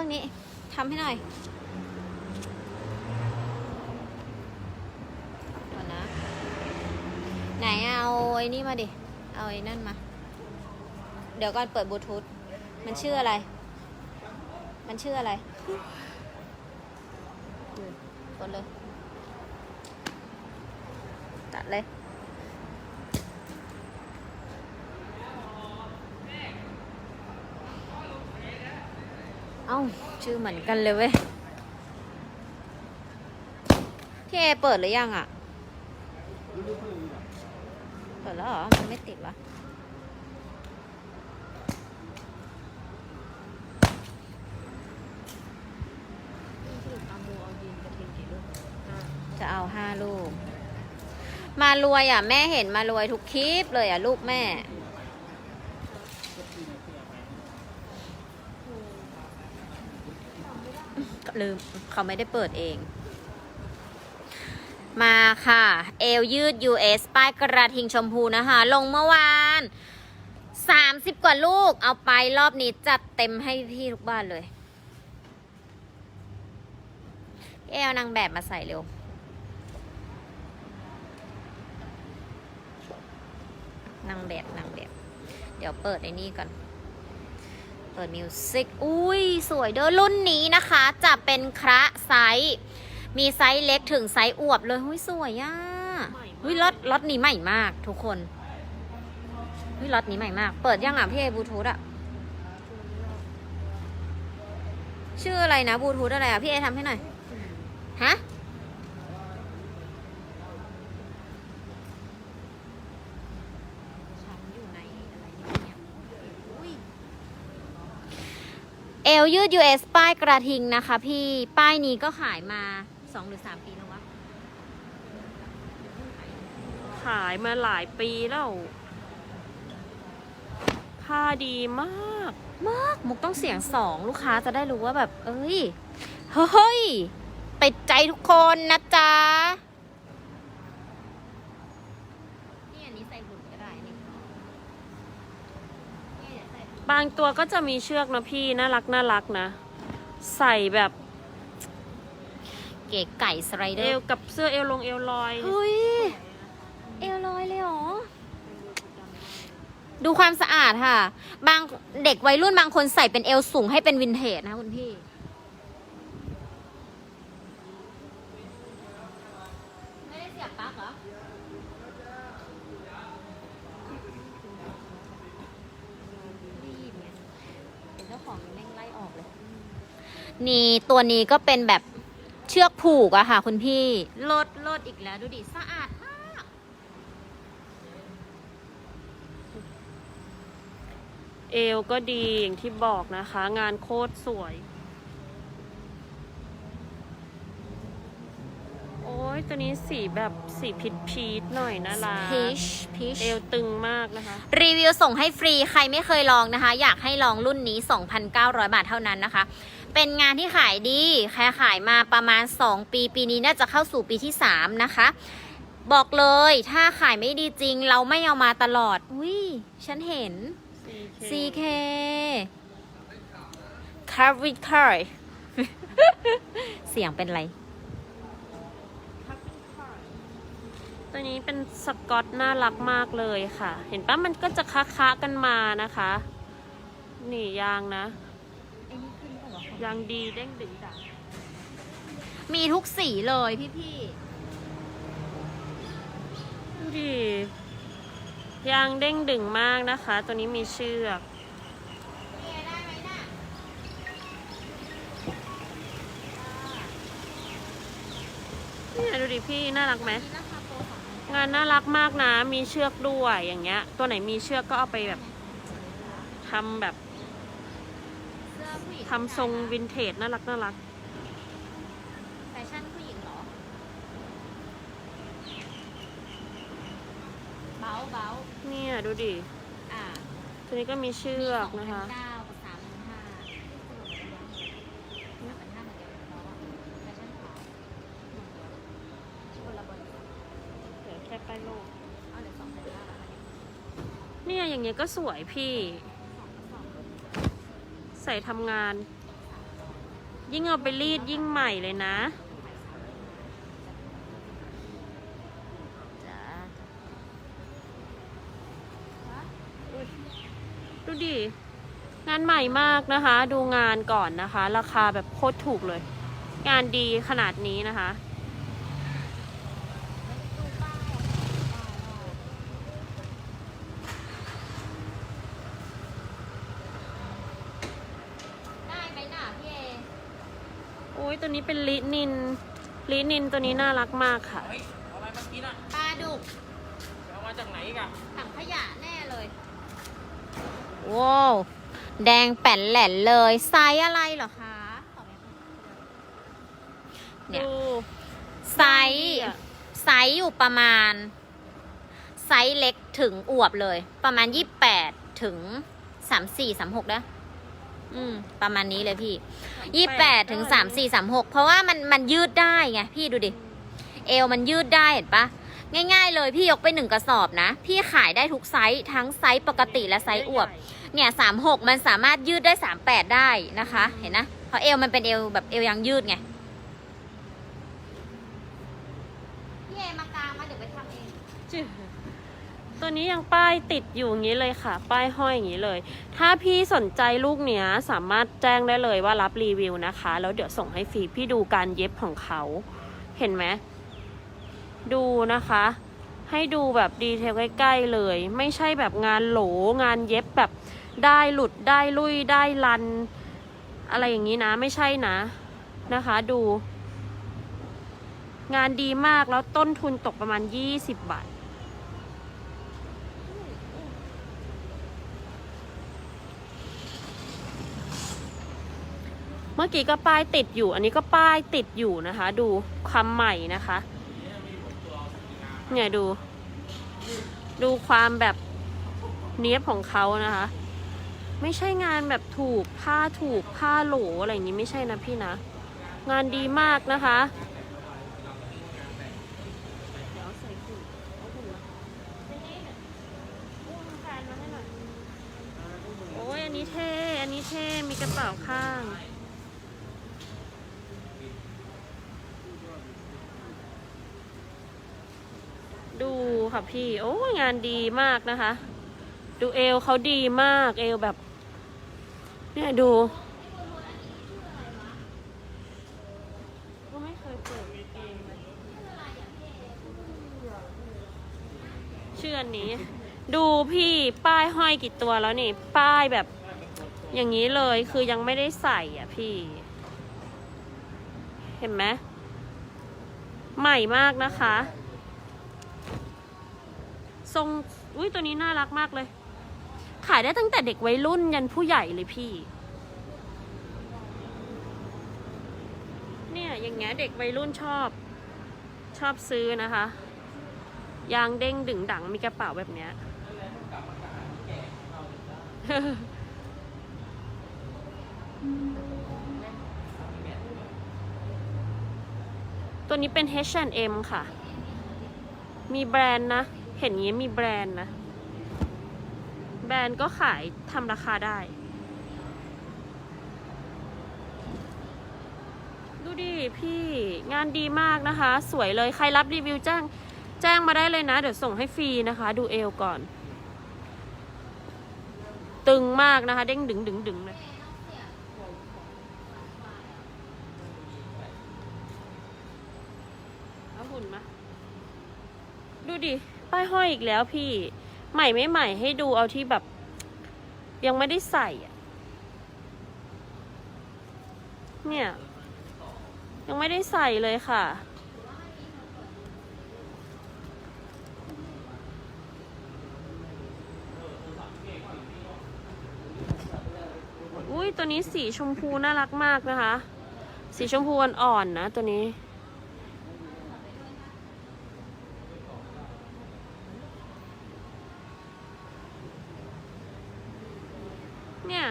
รื่องนี้ทำให้หน่อยก่อนนะ ไหนเอาไอ้นี่มาดิ เอาไอ้นั่นมา เดี๋ยวก่อนเปิดบลูทูธ มันชื่ออะไร มันชื่ออะไรกดเลย ตัดเลย เอ้า ชื่อเหมือนกันเลยเว้ย พี่เอเปิดหรือยังอะ เปิดแล้วเหรอ มันไม่ติดวะจะเอาห้าลูก มารวยอะ แม่เห็นมารวยทุกคลิปเลยอะ ลูกแม่ ลืมเขาไม่ได้เปิดเอง มาค่ะ เอวยืด US ป้ายกระทิงชมพูนะคะ ลงเมื่อวาน 30 กว่าลูก เอาไปรอบนี้จัดเต็มให้พี่ทุกบ้านเลยเอลนางแบบมาใส่เร็ว นางแบบนางแบบ เดี๋ยวเปิดไอ้นี่ก่อน ปิดมิวสิกอุ้ยสวยเด้อรุ่นนี้นะคะ จะเป็นคระไซส์มีไซส์เล็กถึงไซส์อวบเลยหุ้ยสวยอะหุ้ยรถรถนี้ใหม่มาก ทุกคนหุ้ยรถนี้ใหม่มาก เปิดยังอะพี่เอบลูทูธอะชื่ออะไรนะบลูทูธอะไรอะพี่เอทำให้หน่อยฮะ ฉันอยู่ในอะไรเนี่ยอุ้ย เอลยืด US ป้ายกระทิงนะคะพี่ป้ายนี้ก็ขายมา 2 หรือ 3 ปีแล้ววะ ขายมาหลายปีแล้ว ผ้าดีมาก มาก มุกต้องเสียงสองลูกค้าจะได้รู้ว่าแบบ เอ้ย เฮ้ย ติดใจทุกคนนะจ๊ะ นี่อันนี้ใส่หุ่นก็ได้นี่นี่ใส่ บางตัวก็จะมีเชือกนะพี่น่ารักน่ารักนะ ใส่แบบเก๋ไก่สไลเดเออวร์กับเสื้อเอวลงเอวลอย เฮ้ย เอวลอยเลยเหรอ ดูความสะอาดค่ะ บางเด็กวัยรุ่นบางคนใส่เป็นเอวสูงให้เป็นวินเทจนะคุณพี่ ไม่ได้เสียบปลั๊กเหรอ รีบไงเห็นเจ้า ของเร่งไล่ออกเลย นี่ตัวนี้ก็เป็นแบบเชือกผูกอะค่ะ คุณพี่ลดลดอีกแล้วดูดิสะอาดมากเอวก็ดีอย่างที่บอกนะคะ งานโคตรสวย โอ้ย ตัวนี้สีแบบสีพีชพีชหน่อยนะล่ะพีชพีชเอวตึงมากนะคะ รีวิวส่งให้ฟรีใครไม่เคยลองนะคะ อยากให้ลองรุ่นนี้ 2,900 บาทเท่านั้นนะคะ เป็นงานที่ขายดีแค่ขายมาประมาณ 2 ปีปีนี้น่าจะเข้าสู่ปีที่ 3 นะคะ บอกเลยถ้าขายไม่ดีจริง เราไม่เอามาตลอด อุ้ยฉันเห็น CK c a r i c a r เสียงเป็นไร ตัวนี้เป็นสกอตน่ารักมากเลยค่ะ เห็นปะมันก็จะค้าๆกันมานะคะ นี่ยางนะ ยางดีเด้งดึงดังมีทุกสีเลยพี่พี่ดูดิยางเด้งดึงมากนะคะ ตัวนี้มีเชือกเนี่ยดูดิพี่น่ารักไหม งพันงานน่ารักมากนะ มีเชือกด้วยอย่างเงี้ย ตัวไหนมีเชือกก็เอาไปแบบทำแบบเสื้อผู้หญิงทำทรงวินเทจน่ารักน่ารักแฟชั่นผู้หญิงเหรอ เบาเบาเนี่ยดูดิ อ่า ตัวนี้ก็มีเชือกนะคะ เก้ากับสามพันห้าสามพันห้าเหมือนเดิมเพราะว่าแฟชั่นขาวคนละบริษัท เดี๋ยวแค่ป้ายโลก เอาเหลือสองพันห้าบาท เนี่ย อย่างเงี้ยก็สวยพี่ ใส่ทำงาน ยิ่งเอาไปรีดยิ่งใหม่เลยนะดูดิ งานใหม่มากนะคะ ดูงานก่อนนะคะ ราคาแบบโคตรถูกเลย งานดีขนาดนี้นะคะ ได้ไหมน่ะพี่เอ โอ้ย ตัวนี้เป็นลินิน ลินินตัวนี้น่ารักมากค่ะ เฮ้ยเอาไปเมื่อกี้น่ะปลาดุกเอามาจากไหนอีกันถังขยะแน่เลย ว้าว แดงแป่นแหลนเลย ไซส์อะไรเหรอคะเนี่ย ดูไซส์ไซส์อยู่ประมาณ ไซส์เล็กถึงอวบเลย ประมาณ 28 ถึง 34 36นะ อืมประมาณนี้เลยพี่28ถึง34 36เพราะว่ามันมันยืดได้ไงพี่ดูดิ เอวมันยืดได้เห็นปะง่าย ๆ เลยพี่ยกไปหนึ่งกระสอบนะ พี่ขายได้ทุกไซส์ทั้งไซส์ปกติและไซส์อวบ เนี่ยสามหกมันสามารถยืดได้สามแปดได้นะคะ เห็นนะเพราะเอวมันเป็นเอวแบบเอวยางยืดไง พี่เอมากลางมาเดี๋ยวไปทำเอง จื ตัวนี้ยังป้ายติดอยู่อย่างนี้เลยค่ะ ป้ายห้อยอย่างนี้เลย ถ้าพี่สนใจลูกเนี้ยสามารถแจ้งได้เลยว่ารับรีวิวนะคะ แล้วเดี๋ยวส่งให้ฟรีพี่ดูการเย็บของเขา เห็นไหมดูนะคะ ให้ดูแบบดีเทลใกล้ๆเลย ไม่ใช่แบบงานโหลงานเย็บแบบได้หลุดได้ลุยได้รัน อะไรอย่างนี้นะไม่ใช่นะนะคะ ดู งานดีมากแล้วต้นทุนตกประมาณ 20 บาท มื่อกี้ก็ป้ายติดอยู่ อันนี้ก็ป้ายติดอยู่นะคะ ดูความใหม่นะคะ เนี่ยดู ดูความแบบเนี้ยบของเขานะคะ ไม่ใช่งานแบบถูกผ้าถูกผ้าโหลอะไรอย่างนี้ไม่ใช่นะพี่นะ งานดีมากนะคะโอ้ยอันนี้เท่ อันนี้เท่ มีกระเป๋าข้าง ดูค่ะพี่ โอ้งานดีมากนะคะ ดูเอวเขาดีมากเอวแบบ เนี่ยดูก็ไม่เคยเปิดเองเชื่อนนี้ ดูพี่ป้ายห้อยกี่ตัวแล้วนี่ ป้ายแบบอย่างนี้เลยคือยังไม่ได้ใส่อะพี่ เห็นไหมใหม่มากนะคะ ทรงอุ้ยตัวนี้น่ารักมากเลย ขายได้ตั้งแต่เด็กวัยรุ่นยันผู้ใหญ่เลยพี่ เนี่ยอย่างเงี้ยเด็กวัยรุ่นชอบ ชอบซื้อนะคะ ยางเด้งดึงดังมีกระเป๋าแบบเนี้ยตัวนี้เป็น H&M ค่ะ มีแบรนด์นะ เห็นงี้มีแบรนด์นะ แบรนด์ก็ขายทำราคาได้ ดูดิพี่งานดีมากนะคะ สวยเลยใครรับรีวิวแจ้ง แจ้งมาได้เลยนะ เดี๋ยวส่งให้ฟรีนะคะ ดูเอวก่อน ตึงมากนะคะ เด้งดึงดึงดึงเลย เอาหุ่นมา ดู ดิป้ายห้อยอีกแล้วพี่ ใหม่ไม่ใหม่ให้ดูเอาที่แบบ ยังไม่ได้ใส่อะเนี่ย ยังไม่ได้ใส่เลยค่ะ อุ้ยตัวนี้สีชมพูน่ารักมากนะคะ สีชมพูอ่อนๆนะตัวนี้ เนี่ย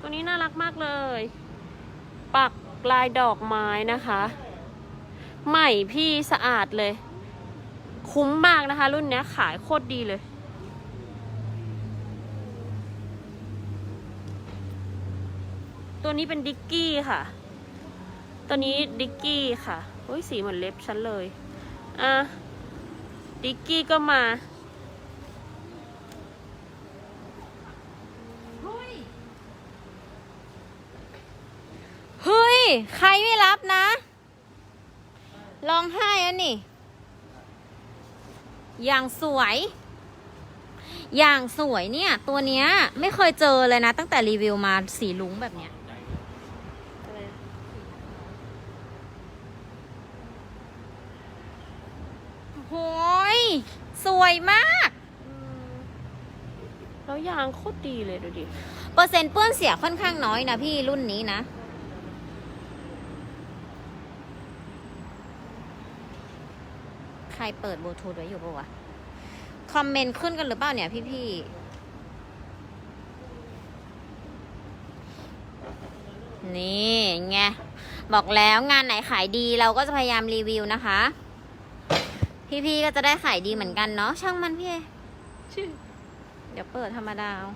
ตัวนี้น่ารักมากเลย ปัก ลายดอกไม้นะคะ ใหม่พี่สะอาดเลย คุ้มมากนะคะ รุ่นเนี้ยขายโคตรดีเลย ตัวนี้เป็นดิกกี้ค่ะ ตัวนี้ดิกกี้ค่ะโอ้ยสีเหมือนเล็บฉันเลย อะ ดิกกี้ก็มา เฮ้ย ใครไม่รับนะร้องไห้อันนี่ อย่างสวย อย่างสวยเนี่ย ตัวเนี้ยไม่เคยเจอเลยนะ ตั้งแต่รีวิวมาสีลุงแบบเนี้ยโหยสวยมากอืมแล้วยางโคตรดีเลยดูดิ เปอร์เซ็นต์เปื้อนเสียค่อนข้างน้อยนะพี่รุ่นนี้นะ ใครเปิดบลูทูธไว้อยู่ปะวะ คอมเมนต์ขึ้นกันหรือเปล่าเนี่ยพี่ๆนี่ไง บอกแล้วงานไหนขายดีเราก็จะพยายามรีวิวนะคะ พี่ๆก็จะได้ขายดีเหมือนกันเนาะช่างมันพี่เอชื่อเดี๋ยวเปิดธรรมดาเอา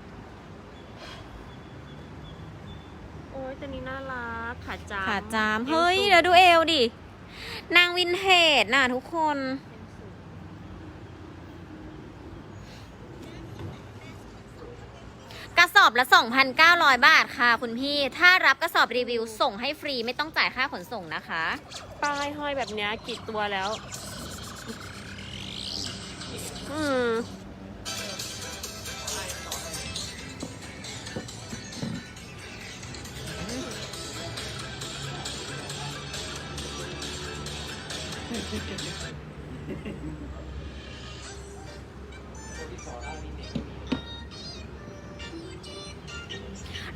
โอ้ยตัวนี้น่ารักขาจามขาจามอวเฮ้ยสูงเดี๋ยวดูเอวดิ นางวินเทจน่ะทุกคน กระสอบละ 2,900 บาทค่ะคุณพี่ ถ้ารับกระสอบรีวิวส่งให้ฟรีไม่ต้องจ่ายค่าขนส่งนะคะ ป้ายห้อยแบบเนี้ยกี่ตัวแล้ว อืม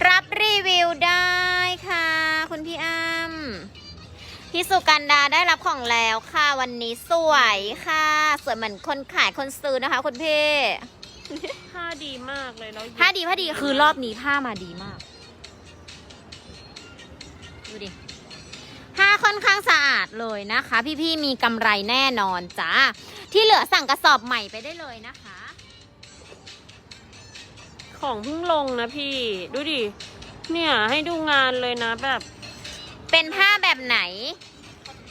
รับรีวิวได้ค่ะ คุณพี่อ้ำพี่สุกันดาได้รับของแล้วค่ะ วันนี้สวยค่ะ สวยเหมือนคนขายคนซื้อนะคะ คุณพี่ผ้าดีมากเลยแล้วเย็บผ้าดีผ้าดีคือรอบนี้ผ้ามาดีมาก ดูดิผ้า ค่อนข้างสะอาดเลยนะคะ พี่ๆมีกำไรแน่นอนจ้าที่เหลือสั่งกระสอบใหม่ไปได้เลยนะคะ ของเพิ่งลงนะพี่ ดูดิ เนี่ยให้ดูงานเลยนะแบบ เป็นผ้าแบบไหน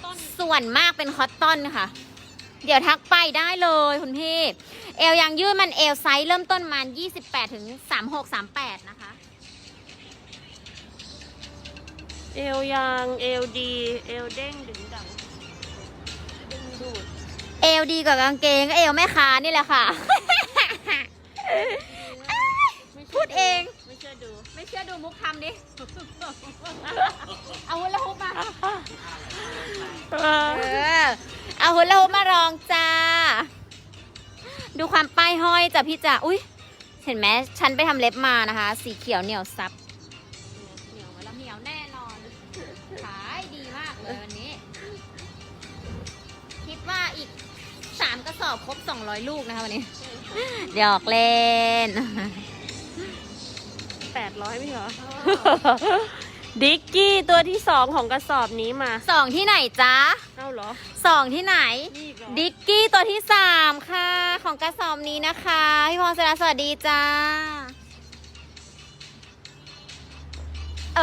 ต้นส่วนมากเป็นคอตตอนค่ะ เดี๋ยวทักไปได้เลยคุณพี่ เอวยางยืดมันเอลไซส์เริ่มต้นมัน 28ถึง36 38 นะคะ เอวยางเอวดี เอวเด้งดึงดังดึงดูดเอวดีกว่ากางเกงก็เอวแม่ค้านี่แหละค่ะ ไม่ชื่พูดเอง ไม่เชื่อดู ไม่เชื่อดูมุกทำดิ เอาหุ่นละฮุบมา เออ เออเอาหุ่นละฮุบมารองจ้า ดูความป้ายห้อยจ้ะพี่จ๋าอุ้ยเห็นไหมฉันไปทำเล็บมานะคะ สีเขียวเหนียวซับ อบครบ 200 ลูกนะคะวันนี้เดี๋ยวออกเล่น แปดร้อยไม่เหรอ ดิกกี้ตัวที่สองของกระสอบนี้มา สองที่ไหนจ๊ะเอ้าเหรอ สองที่ไหน นี่อีกเหรอดิกกี้ตัวที่สามค่ะ ของกระสอบนี้นะคะ พี่พรสระสวัสดีจ้าเอ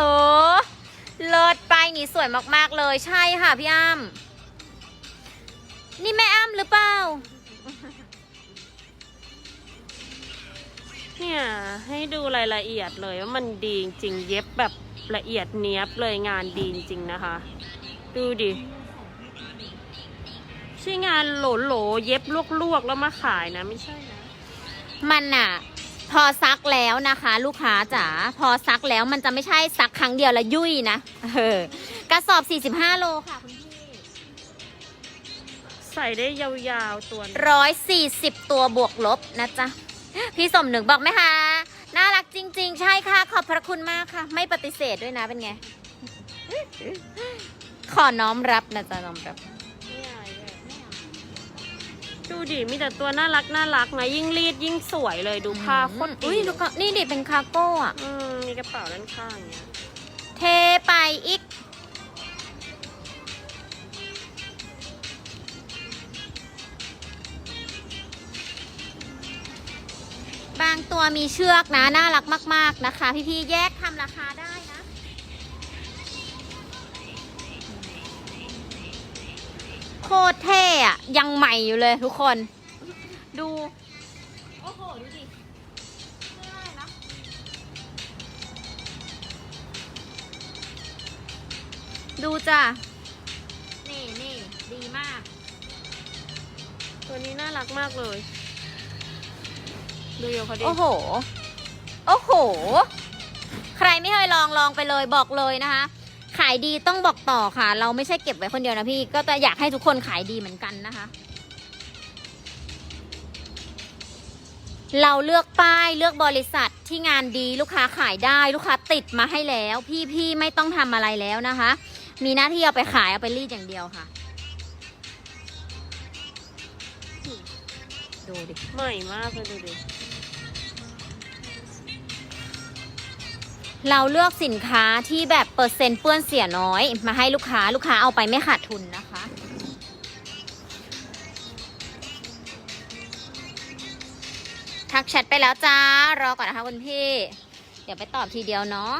อเลิศไปนี่สวยมากๆเลยใช่ค่ะพี่อ้ำนี่แม่อ้ำหรือเปล่า เนี่ย ให้ดูรายละเอียดเลยว่ามันดีจริงเย็บแบบละเอียดเนี้ยบเลยงานดีจริงนะคะ ดูดิใช่งานโหลๆเย็บลวกๆแล้วมาขายนะไม่ใช่นะมันอะพอซักแล้วนะคะ ลูกค้าจ๋าพอซักแล้วมันจะไม่ใช่ซักครั้งเดียวแล้วยุ่ยนะเออกระสอบ 45 โลค่ะคุณพี่ ใส่ได้ยาวๆตัวนึงร้อยสี่สิบตัวบวกลบนะจ๊ะ พี่สมหนึ่งบอกไหมคะ น่ารักจริง ๆ ใช่ค่ะ ขอบพระคุณมากค่ะ ไม่ปฏิเสธด้วยนะเป็นไง ขอน้อมรับนะจ๊ะน้อมรับไม่อายเลยดูดิมีแต่ตัวน่ารักน่ารักนะยิ่งรีดยิ่งสวยเลยดูผ้าโคตรดีอุ้ยดูก็นี่ดิเป็นคาร์โก้อะอืมมีกระเป๋าด้านข้างอย่างเงี้ยเทไปอีางตัวมีเชือกนะ น่ารักมาก ๆ นะคะ พี่ๆ แยกทำราคาได้นะ โคตรเท่อะยังใหม่อยู่เลยทุกคน ดู โอ้โห ดูดิง่ายนะดูจ้ะ นี่นี่ดีมาก ตัวนี้น่ารักมากเลย ดูโยเขาดิโอ้โห โอ้โห ใครไม่เคยลองลองไปเลยบอกเลยนะคะ ขายดีต้องบอกต่อค่ะ เราไม่ใช่เก็บไว้คนเดียวนะพี่ ก็จะอยากให้ทุกคนขายดีเหมือนกันนะคะ เราเลือกป้ายเลือกบริษัทที่งานดีลูกค้าขายได้ลูกค้าติดมาให้แล้ว พี่พี่ไม่ต้องทำอะไรแล้วนะคะ มีหน้าที่เอาไปขายเอาไปรีดอย่างเดียวค่ะ ดูดิใหม่มากเลยดูดิ เราเลือกสินค้าที่แบบเปอร์เซ็นต์เปื้อนเสียน้อย มาให้ลูกค้าลูกค้าเอาไปไม่ขาดทุนนะคะ ทักแชทไปแล้วจ้ารอก่อนนะคะคุณพี่ เดี๋ยวไปตอบทีเดียวเนาะ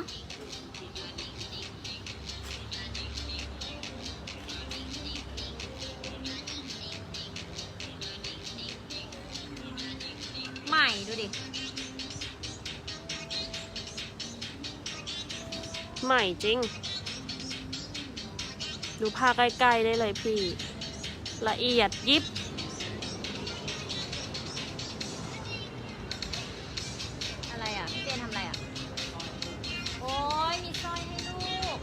ดูดิใหม่จริง ดูผ้าใกล้ๆได้เลยพี่ ละเอียดยิบ อะไรอะ พี่เจนทำอะไรอะ โอ้ยมีสร้อยให้ลูก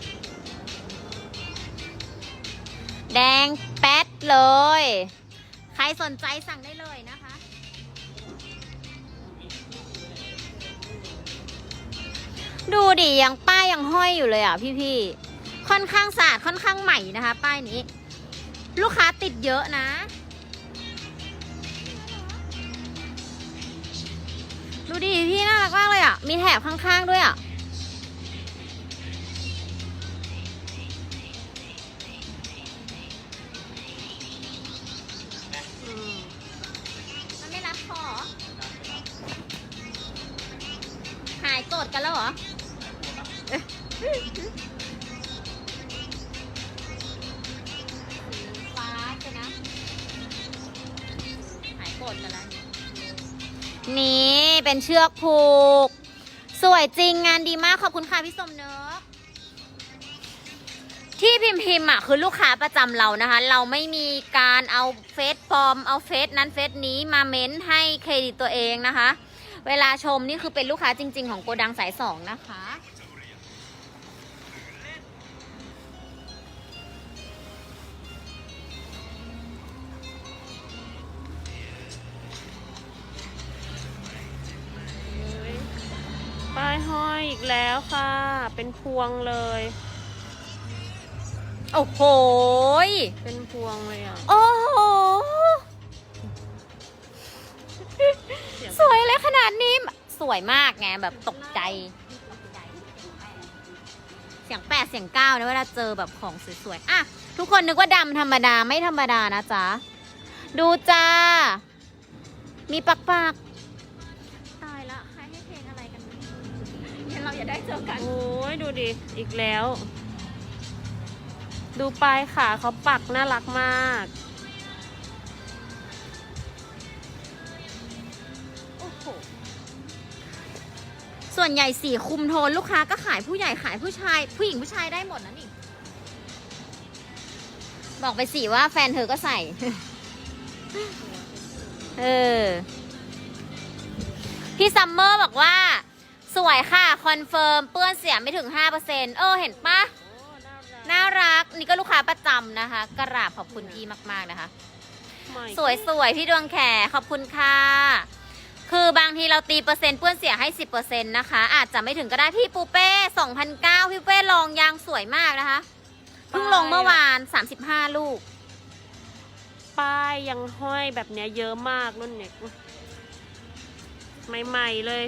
แดงแป๊ดเลย ใครสนใจสั่งได้เลย ดูดิยังป้ายยังห้อยอยู่เลยอะพี่ๆค่อนข้างสะอาดค่อนข้างใหม่นะคะ ป้ายนี้ ลูกค้าติดเยอะนะ ดูดิพี่น่ารักมากเลยอะ มีแถบข้างๆด้วยอะมันไม่รัดคอหายโกรธกันแล้วเหรอ ฟ้าใช่นะ หายโกรธกันแล้วนี่เป็นเชือกผูก สวยจริงงานดีมากขอบคุณค่ะพี่สมเนกที่พิมพ์พิมพ์อะคือลูกค้าประจำเรานะคะ เราไม่มีการเอาเฟซปลอมเอาเฟซนั้นเฟซนี้มาเม้นให้เครดิตตัวเองนะคะ เวลาชมนี่คือเป็นลูกค้าจริง ๆ ของโกดังสายสองนะคะ อยอีกแล้วค่ะ เป็นพวงเลย โอ้โหยเป็นพวงเลยอะ โอ้โหเสียงสวยเลยขนาดนี้ สวยมากไงแบบตกใจ เสียงแปดเสียงเก้านะเวลาเจอแบบของสวยๆ อะ ทุกคนนึกว่าดำธรรมดาไม่ธรรมดานะจ๊ะ ดูจ้า มีปักปัก เราอย่าได้เจอกัน โอ้ยดูดิ อีกแล้ว ดูปลายขาเขาปักน่ารักมาก โอ้โห ส่วนใหญ่สีคุมโทนลูกค้าก็ขายผู้ใหญ่ขายผู้ชาย ผู้หญิงผู้ชายได้หมดนะนี่ บอกไปสิว่าแฟนเธอก็ใส่ เออ พี่ซัมเมอร์บอกว่า สวยค่ะคอนเฟิร์มเปื้อนเสียไม่ถึง 5%เออเห็นปะน่ารักนี่ก็ลูกค้าประจำนะคะ กราบขอบคุณพี่มากๆนะคะใหม่สวยๆพี่ดวงแขขอบคุณค่ะ คือบางทีเราตีเปอร์เซ็นต์เปื้อนเสียให้ 10%นะคะ อาจจะไม่ถึงก็ได้พี่ปูเป้2,009พี่ปูเป้ลองยางสวยมากนะคะเพิ่งลงเมื่อวาน 35 ลูก ป้ายยังห้อยแบบเนี้ยเยอะมากรุ่นเนี้ยใหม่ๆเลย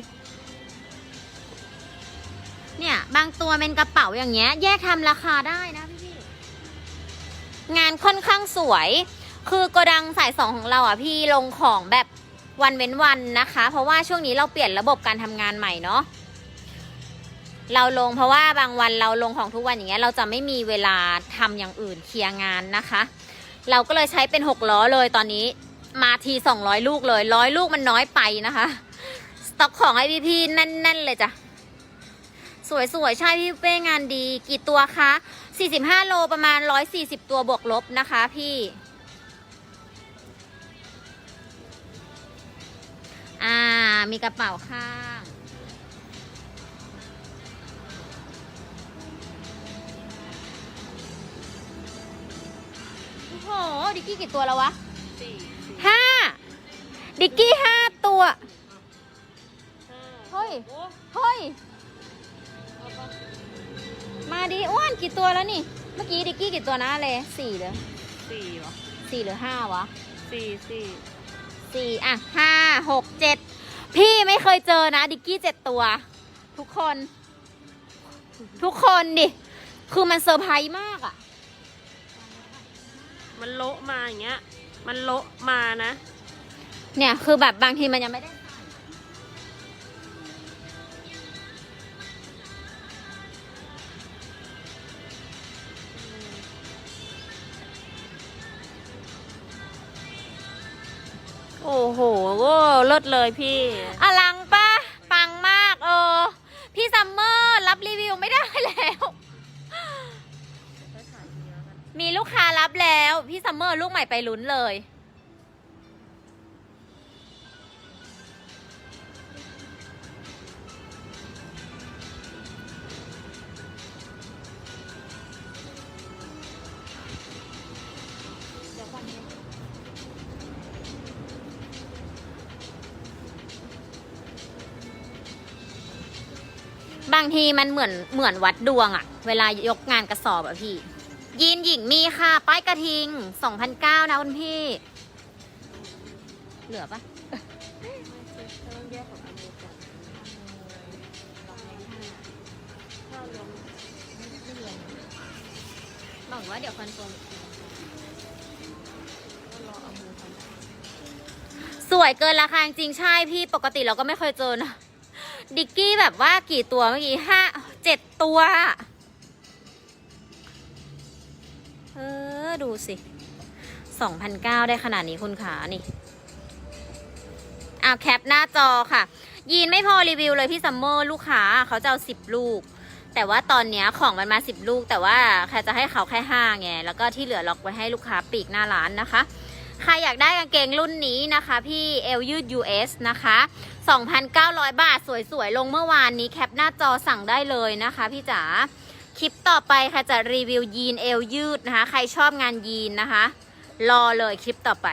เนี่ยบางตัวเป็นกระเป๋าอย่างเงี้ย แยกทำราคาได้นะพี่พี่งานค่อนข้างสวย คือโกดังสายสองของเราอะพี่ลงของแบบวันเว้นวันนะคะ เพราะว่าช่วงนี้เราเปลี่ยนระบบการทำงานใหม่เนาะเราลงเพราะว่าบางวันเราลงของทุกวันอย่างเงี้ยเราจะไม่มีเวลาทำอย่างอื่นเคลียร์งานนะคะ เราก็เลยใช้เป็นหกล้อเลยตอนนี้มาทีสองร้อยลูกเลยร้อยลูกมันน้อยไปนะคะ สต็อกของไอพีพีแน่นๆเลยจ้ะ สวยๆใช่พี่เป้งานดี กี่ตัวคะ 45 โลประมาณ 140 ตัวบวกลบนะคะพี่ อ่า มีกระเป๋าข้างโอ้โห ดิกกี้กี่ตัวแล้ววะสี่สี่ห้าดิกกี้ห้าตัวห้าเฮ้ยโอ้เฮ้ยเอาปะ มาดิอ้วนกี่ตัวแล้วนี่ เมื่อกี้ดิกกี้กี่ตัวนะเลยสี่เหรือสี่เหรอสี่หรือห้าวะสี่สี่สี่อะห้าหกเจ็ดพี่ไม่เคยเจอนะ ดิกกี้เจ็ดตัว ทุกคน ทุกคนดิ คือมันเซอร์ไพรส์มากอะมันโละมาอย่างเงี้ย มันโละมานะ เนี่ยคือแบบบางทีมันยังไม่ได้ โอ้โหเลิศเลยพี่อลังปะปังมากเออ พี่ซัมเมอร์รับรีวิวไม่ได้แล้ว มีลูกค้ารับแล้ว พี่ซัมเมอร์ลูกใหม่ไปลุ้นเลย บางทีมันเหมือนเหมือนวัดดวงอะเวลายกงานกระสอบอะพี่ ยีนหญิงมีค่ะ ป้ายกระทิง2,009นเก้านะคุณพี่ เหลือปะบอกว่าเดี๋ยวคอนเฟิร์มสวยเกินราคาจริงใช่พี่ปกติเราก็ไม่เคยเจอนะ ดิกกี้แบบว่ากี่ตัวเมื่อกี้ห้าเจ็ดตัวเออดูสิสองพันเก้าได้ขนาดนี้คุณขานี่อาแคปหน้าจอค่ะ ยีนไม่พอรีวิวเลยพี่ซัมเมอร์ลูกค้าเขาจะเอาสิบลูก แต่ว่าตอนเนี้ยของมันมาสิบลูก แต่ว่าแค่จะให้เขาแค่ห้าไง แล้วก็ที่เหลือล็อกไว้ให้ลูกค้าปีกหน้าร้านนะคะ ใครอยากได้กางเกงรุ่นนี้นะคะพี่เอลยืด US นะคะ 2,900 บาทสวยๆ ลงเมื่อวานนี้แคปหน้าจอสั่งได้เลยนะคะพี่จ๋าคลิปต่อไปค่ะจะรีวิวยีนเอลยืดนะคะ ใครชอบงานยีนนะคะ รอเลยคลิปต่อไป